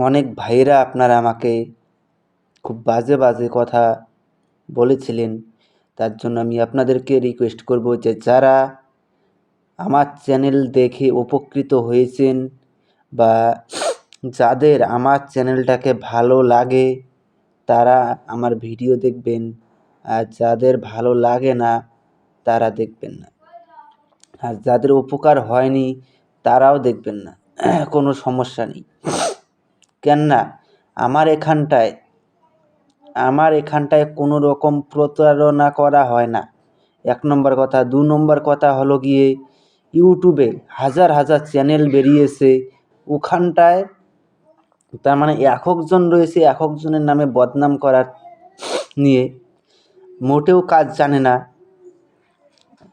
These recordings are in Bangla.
অনেক ভাইয়েরা আপনারা আমাকে খুব বাজে বাজে কথা বলেছিলেন। তার জন্য আমি আপনাদেরকে রিকোয়েস্ট করব যে যারা আমার চ্যানেল দেখে উপকৃত হয়েছেন বা যাদের আমার চ্যানেলটাকে ভালো লাগে, তারা আমার ভিডিও দেখবেন আর যাদের ভালো লাগে না, তারা দেখবেন না। আর যাদের উপকার হয়নি, তারাও দেখবেন না। কোনো সমস্যা নেই। কেননা আমার এখানটায় আমার এখানটায় কোনো রকম প্রতারণা করা হয় না। এক নম্বর কথা। দু নম্বর কথা হলো গিয়ে ইউটিউবে হাজার হাজার চ্যানেল বেরিয়েছে। ওখানটায় তার মানে এককজন রয়েছে, এককজনের নামে বদনাম করার নিয়ে মোটেও কাজ জানে না।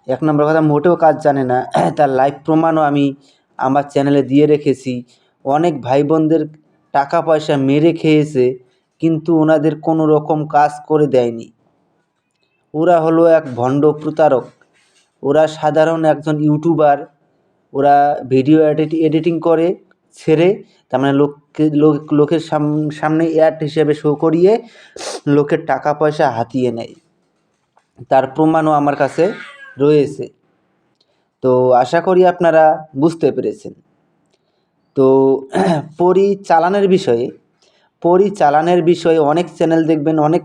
এক নম্বর কথা, মোটেও কাজ জানে না। তার লাইভ প্রমাণও আমি আমার চ্যানেলে দিয়ে রেখেছি। অনেক ভাই বোনদের টাকা পয়সা মেরে খেয়েছে, কিন্তু ওনাদের কোনো রকম কাজ করে দেয়নি। ওরা হলো এক ভণ্ড প্রতারক। ওরা সাধারণ একজন ইউটিউবার। ওরা ভিডিও এডিট করে, ছেড়ে, তার মানে লোককে, লোক, লোকের সামনে অ্যাড হিসেবে শো করিয়ে লোকের টাকা পয়সা হাতিয়ে নেয়। তার প্রমাণও আমার কাছে রয়েছে। তো আশা করি আপনারা বুঝতে পেরেছেন। তো পরিচালনের বিষয়ে পরিচালনের বিষয়ে অনেক চ্যানেল দেখবেন, অনেক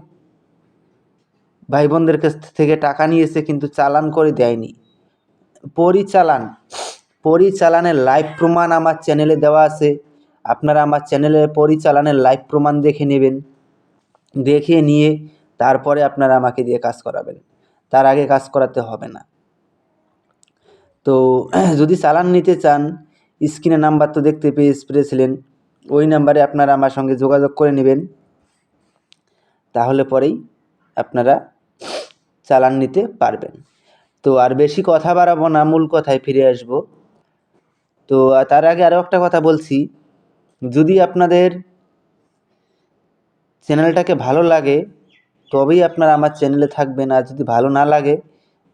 ভাই বোনদের কাছ থেকে টাকা নিয়েছে কিন্তু চালান করে দেয়নি। পরিচালান, পরিচালনের লাইভ প্রমাণ আমার চ্যানেলে দেওয়া আছে। আপনারা আমার চ্যানেলে পরিচালনের লাইভ প্রমাণ দেখে নেবেন, দেখে নিয়ে তারপরে আপনারা আমাকে দিয়ে কাজ করাবেন। তার আগে কাজ করাতে হবে না। তো যদি চালান নিতে চান স্ক্রিনে নাম্বার তো দেখতে পেয়ে পেরেছিলেন ওই নাম্বারে আপনারা আমার সঙ্গে যোগাযোগ করে নেবেন। তাহলে পরেই আপনারা চালান নিতে পারবেন। তো আর বেশি কথা বাড়াবো না, মূল কথায় ফিরে আসব। তো তার আগে আরও একটা কথা বলছি। যদি আপনাদের চ্যানেলটাকে ভালো লাগে, তবেই আপনারা আমার চ্যানেলে থাকবেন। আর যদি ভালো না লাগে,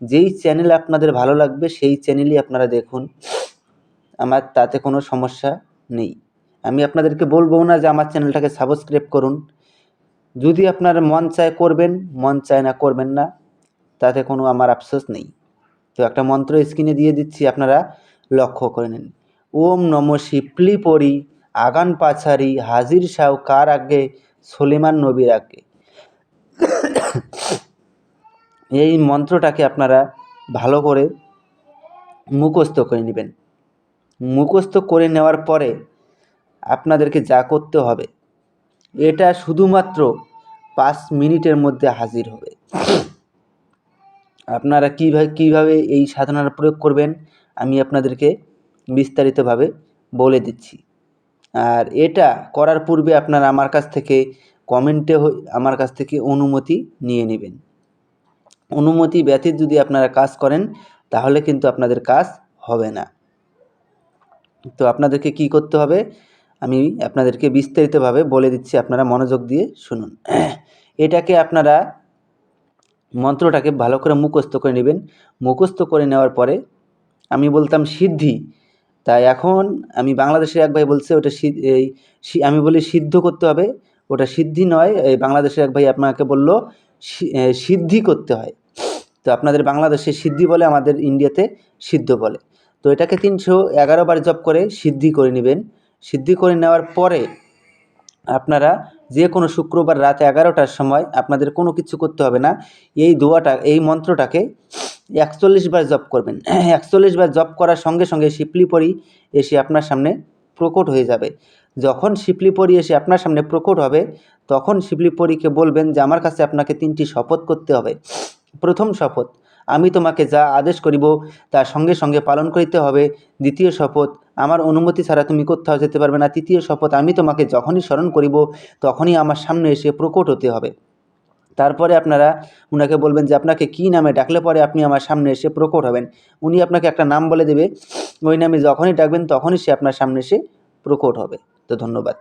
যেই চ্যানেল আপনাদের ভালো লাগবে, সেই চ্যানেলই আপনারা দেখুন। আমার তাতে কোনো সমস্যা নেই। আমি আপনাদেরকে বলব না যে আমার চ্যানেলটাকে সাবস্ক্রাইব করুন। যদি আপনার মন চায় করবেন, মন চায় না করবেন না, তাতে কোনো আমার আফসোস নেই। তো একটা মন্ত্র স্ক্রিনে দিয়ে দিচ্ছি, আপনারা লক্ষ্য করে নিন। ওম নম শিপলি পরি, আগান পাছারি, হাজির সাউ কার আগে, সলিমান নবীর আগে। এই মন্ত্রটাকে আপনারা ভালো করে মুখস্থ করে নেবেন। মুখস্থ করে নেওয়ার পরে আপনাদেরকে যা করতে হবে, এটা শুধুমাত্র পাঁচ মিনিটের মধ্যে হাজির হবে। আপনারা কীভাবে কীভাবে এই সাধনার প্রয়োগ করবেন, আমি আপনাদেরকে বিস্তারিতভাবে বলে দিচ্ছি। আর এটা করার পূর্বে আপনারা আমার কাছ থেকে কমেন্টে আমার কাছ থেকে অনুমতি নিয়ে নেবেন। অনুমতি ব্যতীত যদি আপনারা কাজ করেন, তাহলে কিন্তু আপনাদের কাজ হবে না। তো আপনাদেরকে কি করতে হবে? আমি আপনাদেরকে বিস্তারিতভাবে বলে দিচ্ছি, আপনারা মনোযোগ দিয়ে শুনুন। এটাকে আপনারা মন্ত্রটাকে ভালো করে মুখস্থ করে নেবেন। মুখস্থ করে নেওয়ার পরে আমি বলতাম সিদ্ধি। তাই এখন আমি বাংলাদেশের এক ভাই বলছে, ওটা এই আমি বলি সিদ্ধ করতে হবে। ওটা সিদ্ধি নয়, এই বাংলাদেশের এক ভাই আপনাকে বলল সিদ্ধি করতে হয়। তো আপনাদের বাংলাদেশে সিদ্ধি বলে আমাদের ইন্ডিয়াতে সিদ্ধ বলে। তো এটাকে তিনশো এগারো বার জব করে সিদ্ধি করে নেবেন। সিদ্ধি করে নেওয়ার পরে আপনারা যে কোনো শুক্রবার রাত এগারোটার সময় আপনাদের কোনো কিছু করতে হবে না। এই দোয়াটা, এই মন্ত্রটাকে একচল্লিশ বার জপ করবেন। একচল্লিশ বার জপ করার সঙ্গে সঙ্গে শিপলি পরি এসে আপনার সামনে প্রকট হয়ে যাবে। যখন শিপলি পরি এসে আপনার সামনে প্রকট হবে, তখন শিপলি পরীকে বলবেন যে, আমার কাছে আপনাকে তিনটি শপথ করতে হবে। প্রথম শপথ আমি তোমাকে যা আদেশ করিব তার সঙ্গে সঙ্গে পালন করিতে হবে। দ্বিতীয় শপথ, আমার অনুমতি ছাড়া তুমি কোথাও যেতে পারবে না। তৃতীয় শপথ, আমি তোমাকে যখনই স্মরণ করিব, তখনই আমার সামনে এসে প্রকট হতে হবে। তারপরে আপনারা উনাকে বলবেন যে, আপনাকে কী নামে ডাকলে পরে আপনি আমার সামনে এসে প্রকট হবেন? উনি আপনাকে একটা নাম বলে দেবে। ওই নামে যখনই ডাকবেন, তখনই সে আপনার সামনে এসে প্রকট হবে। তো ধন্যবাদ।